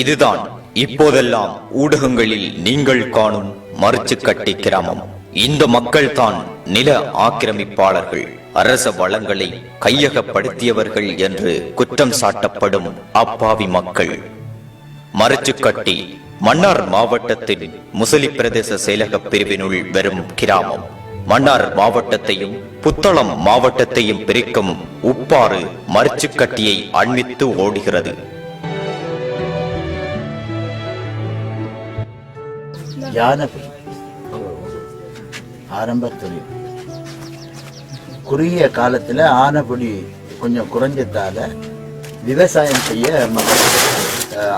இதுதான் இப்போதெல்லாம் ஊடகங்களில் நீங்கள் காணும் மறுச்சுக்கட்டி கிராமம். இந்த மக்கள் தான் நில ஆக்கிரமிப்பாளர்கள் அரச வளங்களை கையகப்படுத்தியவர்கள் என்று குற்றம் சாட்டப்படும் அப்பாவி மக்கள். மறுச்சுக்கட்டி மன்னார் மாவட்டத்தின் முசலி பிரதேச செயலக பிரிவினுள் வரும் கிராமம். மன்னார் மாவட்டத்தையும் புத்தளம் மாவட்டத்தையும் பிரிக்கும் உப்பாறு மறுச்சுக்கட்டியை அண்மித்து ஓடுகிறது. யானபுரி ஆரம்ப குறுகிய காலத்துல ஆனபுடி கொஞ்சம் குறைஞ்சதால விவசாயம் செய்ய மக்கள்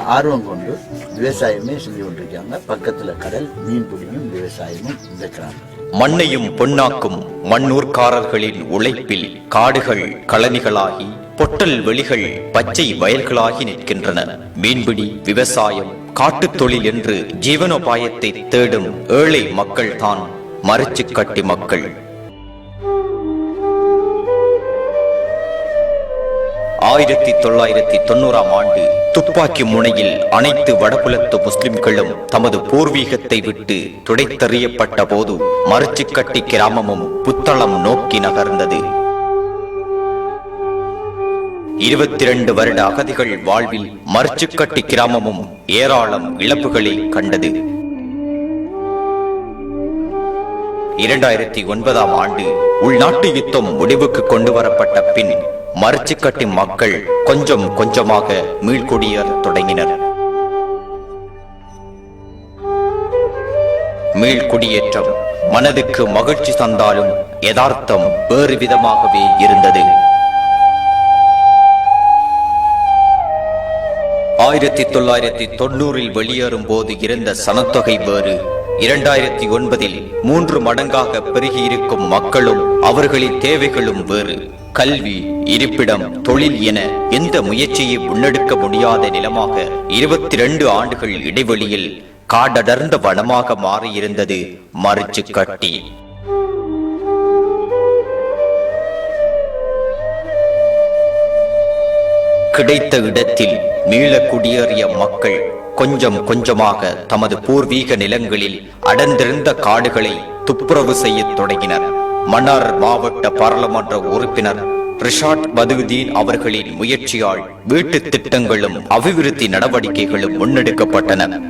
ஆர்வம் கொண்டு விவசாயமே செஞ்சு கொண்டிருக்காங்க பக்கத்துல கடல் மீன் பிடியும் விவசாயமும் இந்த கிராமம் மண்ணையும் பொன்னாக்கும் மண்ணூர்க்காரர்களின் உழைப்பில் காடுகள் கழனிகளாகி பொட்டல் வெளிகள் பச்சை வயல்களாகி நிற்கின்றன. மீன்பிடி விவசாயம் காட்டுத் தொழில் என்று ஜீவனோபாயத்தை தேடும் ஏழை மக்கள்தான் மரிச்சுக்கட்டி மக்கள். ஆயிரத்தி தொள்ளாயிரத்தி தொண்ணூறாம் ஆண்டு துப்பாக்கி முனையில் அனைத்து வடபுலத்து முஸ்லிம்களும் தமது பூர்வீகத்தை விட்டு துடைத்தறியப்பட்ட போது மறுச்சுக்கட்டி கிராமமும் புத்தளம் நோக்கி நகர்ந்தது. இருபத்தி இரண்டு வருட அகதிகள் வாழ்வில் மறுச்சுக்கட்டி கிராமமும் ஏராளம் இழப்புகளை கண்டது. இரண்டாயிரத்தி ஒன்பதாம் ஆண்டு உள்நாட்டு யுத்தம் முடிவுக்கு கொண்டு வரப்பட்ட பின் மறுச்சுக்கட்டி மக்கள் கொஞ்சம் கொஞ்சமாக மீள்குடியேற தொடங்கினர். மீள்குடியேற்றம் மனதுக்கு மகிழ்ச்சி தந்தாலும் யதார்த்தம் வேறு விதமாகவே இருந்தது. ஆயிரத்தி தொள்ளாயிரத்தி தொண்ணூறில் வெளியேறும் போது இருந்த சனத்தொகை வேறு இரண்டாயிரத்தி ஒன்பதில் மூன்று மடங்காக பெருகியிருக்கும் மக்களும் அவர்களின் தேவைகளும் வேறு. கல்வி இருப்பிடம் தொழில் என எந்த முயற்சியை முன்னெடுக்க முடியாத நிலமாக இருபத்தி ரெண்டு ஆண்டுகள் இடைவெளியில் காடடர்ந்த வனமாக மாறியிருந்தது மறுச்சு கட்டி. கிடைத்த இடத்தில் மீள குடியேறிய மக்கள் கொஞ்சம் கொஞ்சமாக தமது பூர்வீக நிலங்களில் அடர்ந்திருந்த காடுகளை துப்புரவு செய்யத் தொடங்கினர். மன்னார் மாவட்ட பாராளுமன்ற உறுப்பினர் ரிஷாட் பதுவுதீன் அவர்களின் முயற்சியால் வீட்டு திட்டங்களும் அபிவிருத்தி நடவடிக்கைகளும் முன்னெடுக்கப்பட்டன.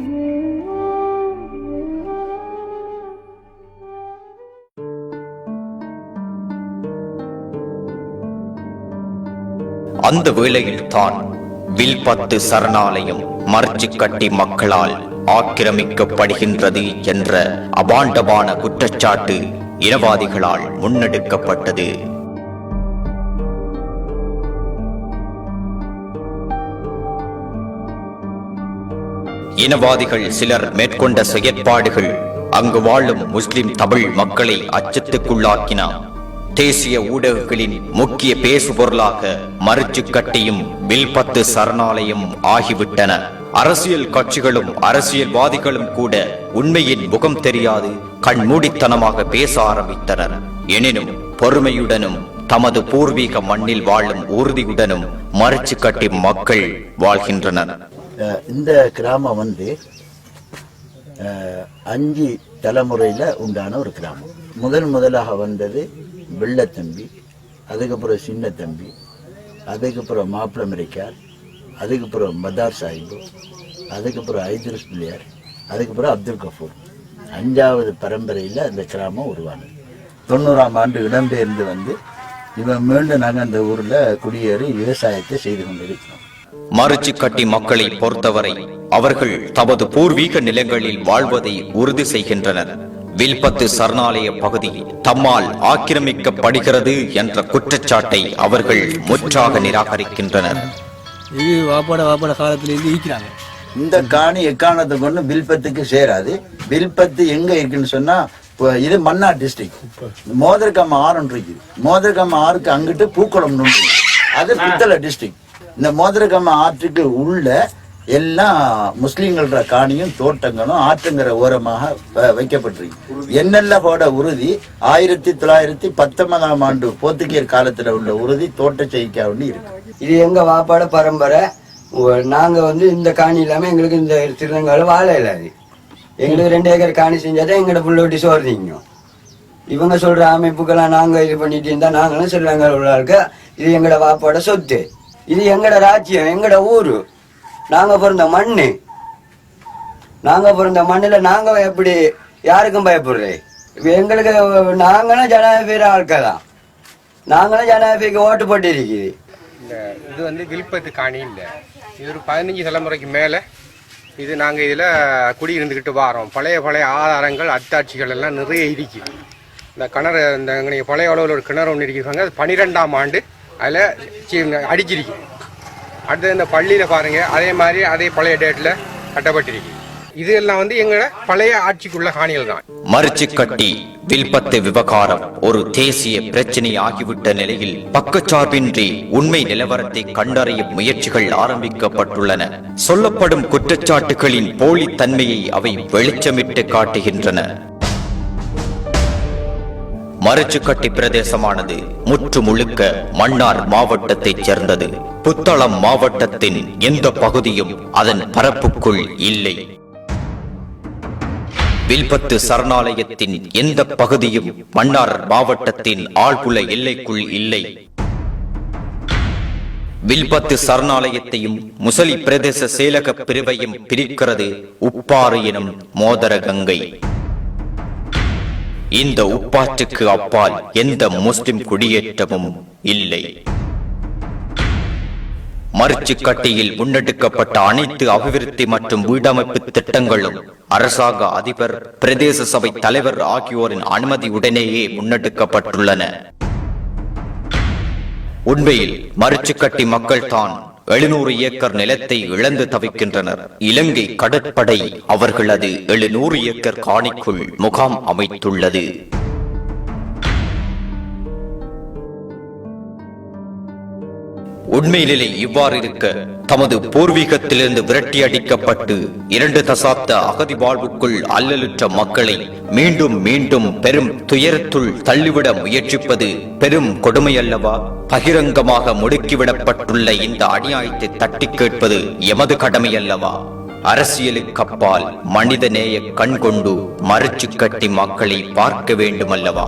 அந்த வேளையில் தான் வில்பத்து சரணாலயம் மர்ச்சிக்கட்டி மக்களால் ஆக்கிரமிக்கப்படுகின்றது என்ற அபாண்டமான குற்றச்சாட்டு இனவாதிகளால் முன்னெடுக்கப்பட்டது. இனவாதிகள் சிலர் மேற்கொண்ட செயற்பாடுகள் அங்கு வாழும் முஸ்லிம் தமிழ் மக்களை அச்சத்துக்குள்ளாக்கின தேசிய ஊடகங்களின் முக்கிய பேசுபொருளாக மறுச்சுக்கட்டியும் வில்பத்து சரணாலயம் ஆகிவிட்டன. அரசியல் கட்சிகளும் அரசியல்வாதிகளும் கூட உண்மையின் முகம் தெரியாது. கண்மூடித்தனமாக பேச ஆரம்பித்தனர். எனினும் பொறுமையுடனும் தமது பூர்வீக மண்ணில் வாழும் உறுதியுடனும் கட்டி மக்கள் வாழ்கின்றனர். இந்த கிராமம் வந்து அஞ்சு தலைமுறையில் உண்டான ஒரு கிராமம். முதன் முதலாக வந்தது வெள்ளத்தம்பி அதுக்கப்புறம் சின்ன தம்பி அதுக்கப்புறம் மாப்பிள அமெரிக்கார் அதுக்கப்புறம் மதார் சாஹிபு அதுக்கப்புறம் ஐதரஸ் பிள்ளையார் அதுக்கப்புறம் அப்துல் கஃபூர். அஞ்சாவது பரம்பரையில் அந்த கிராமம் உருவானது. தொண்ணூறாம் ஆண்டு இடம்பெயர்ந்து வந்து இவன் மீண்டும் நாங்கள் அந்த ஊரில் குடியேறி விவசாயத்தை செய்து கொண்டிருக்கிறோம். மறுச்சுக்கட்டி மக்களை பொறுத்தவரை அவர்கள் தமது பூர்வீக நிலங்களில் வாழ்வதை உறுதி செய்கின்றனர். வில்பத்து சரணாலய பகுதி தம்மால் ஆக்கிரமிக்கப்படுகிறது என்ற குற்றச்சாட்டை அவர்கள் முற்றாக நிராகரிக்கின்றனர். இது வாப்பாட வாப்பாட காலத்திலேருந்து ஈக்கிறாங்க இந்த காணி எக்காரணத்தை கொண்டு வில்பத்துக்கு சேராது. வில்பத்து எங்க இருக்குன்னு சொன்னா இப்போ இது மன்னார் டிஸ்ட்ரிக்ட் மோதர்கம் ஆறுன்னு இருக்குது. மோதர்கம் ஆறுக்கு அங்கிட்டு இருக்கு. அது புத்தள டிஸ்ட்ரிக்ட் இந்த மோதர்கம் ஆற்றுக்கு உள்ள எல்லாம் முஸ்லீம்கள காணியும் தோட்டங்களும் ஆற்றங்கரை ஓரமாக வ- வைக்கப்பட்டிருக்கு. எண்ணெல்லோட உறுதி ஆயிரத்தி தொள்ளாயிரத்தி பத்தொன்பதாம் ஆண்டு போர்த்துகீயர் காலத்துல உள்ள உறுதி தோட்ட செய்திக்கா ஒன்று இருக்கு. இது எங்க வாப்பாட பரம்பரை. நாங்கள் வந்து இந்த காணி இல்லாமல் எங்களுக்கு இந்த திருநங்காவில் வாழ இல்லாது எங்களுக்கு ரெண்டு ஏக்கர் காணி செஞ்சாதான் எங்களோட புள்ள வெட்டி சோறு திங்கும். இவங்க சொல்கிற அமைப்புக்கெல்லாம் நாங்கள் இது பண்ணிட்டு இருந்தால் நாங்களும் ஸ்ரீலங்காவில் உள்ள இருக்க இது எங்களோட வாப்போட சொத்து. இது எங்களோட ராஜ்யம் எங்களோட ஊர். நாங்கள் பிறந்த மண் நாங்கள் பிறந்த மண்ணில் நாங்கள் எப்படி யாருக்கும் பயப்படுறே? இப்போ எங்களுக்கு நாங்களும் ஜனாதிபதி ஆட்கள் தான் நாங்களும் ஜனாதிபதிக்கு ஓட்டு போட்டு இருக்குது. இந்த இது வந்து விழுப்பத்து காணி இல்லை. இது ஒரு பதினஞ்சு தலைமுறைக்கு மேலே. இது நாங்கள் இதில் குடியிருந்துக்கிட்டு வாரோம். பழைய பழைய ஆதாரங்கள் அத்தாட்சிகள் எல்லாம் நிறைய இருக்குது இந்த கிணறு இந்த எங்களுக்கு பழைய அளவில் ஒரு கிணறு ஒன்று இருக்காங்க அது பன்னிரெண்டாம் ஆண்டு அதில் அடிச்சிருக்கு. அடுத்து இந்த பள்ளியில் பாருங்கள் அதே மாதிரி அதே பழைய டேட்டில் கட்டப்பட்டிருக்கு. இது எல்லாம் வந்து எங்களோட பழைய ஆட்சிக்குள்ள காணிகள் தான். மறுச்சு கட்டி வில்பத்து விவகாரம் ஒரு தேசிய பிரச்சனை ஆகிவிட்ட நிலையில் பக்கச்சார்பின்றி உண்மை நிலவரத்தை கண்டறியும் முயற்சிகள் ஆரம்பிக்கப்பட்டுள்ளன. சொல்லப்படும் குற்றச்சாட்டுகளின் போலித்தன்மையை அவை வெளிச்சமிட்டு காட்டுகின்றன. மறுச்சுக்கட்டி பிரதேசமானது முற்று முழுக்க மன்னார் மாவட்டத்தைச் சேர்ந்தது. புத்தளம் மாவட்டத்தின் எந்த பகுதியும் அதன் பரப்புக்குள் இல்லை. வில்பத்து சரணாலயத்தின் எந்த பகுதியும் மன்னார் மாவட்டத்தின் ஆழ்குல எல்லைக்குள் இல்லை. வில்பத்து சரணாலயத்தையும் முசலி பிரதேச செயலக பிரிவையும் பிரிக்கிறது உப்பாறு எனும் மோதர கங்கை. இந்த உப்பாற்றுக்கு அப்பால் எந்த முஸ்லிம் குடியேற்றமும் இல்லை. மறுச்சுக்கட்டியில் முன்னெடுக்கப்பட்ட அனைத்து அபிவிருத்தி மற்றும் வீடமைப்பு திட்டங்களும் அரசாங்க அதிபர் பிரதேச சபை தலைவர் ஆகியோரின் அனுமதியுடனேயே முன்னெடுக்கப்பட்டுள்ளன. உண்மையில் மறுச்சுக்கட்டி மக்கள் தான் எழுநூறு ஏக்கர் நிலத்தை இழந்து தவிக்கின்றனர். இலங்கை கடற்படை அவர்களது எழுநூறு ஏக்கர் காணிக்குள் முகாம் அமைத்துள்ளது. உண்மை நிலை இவ்வாறு இருக்க. தமது பூர்வீகத்திலிருந்து விரட்டி அடிக்கப்பட்டு இரண்டு தசாப்த அகதி வாழ்வுக்குள் அல்லலுற்ற மக்களை மீண்டும் மீண்டும் பெரும் துயரத்துள் தள்ளிவிட முயற்சிப்பது பெரும் கொடுமை அல்லவா பகிரங்கமாக முடுக்கிவிடப்பட்டுள்ள இந்த அநியாயத்தை தட்டி கேட்பது எமது கடமை அல்லவா அரசியலுக்கு அப்பால் மனிதநேய கண்கொண்டு மறுச்சு கட்டி மக்களை பார்க்க வேண்டுமல்லவா?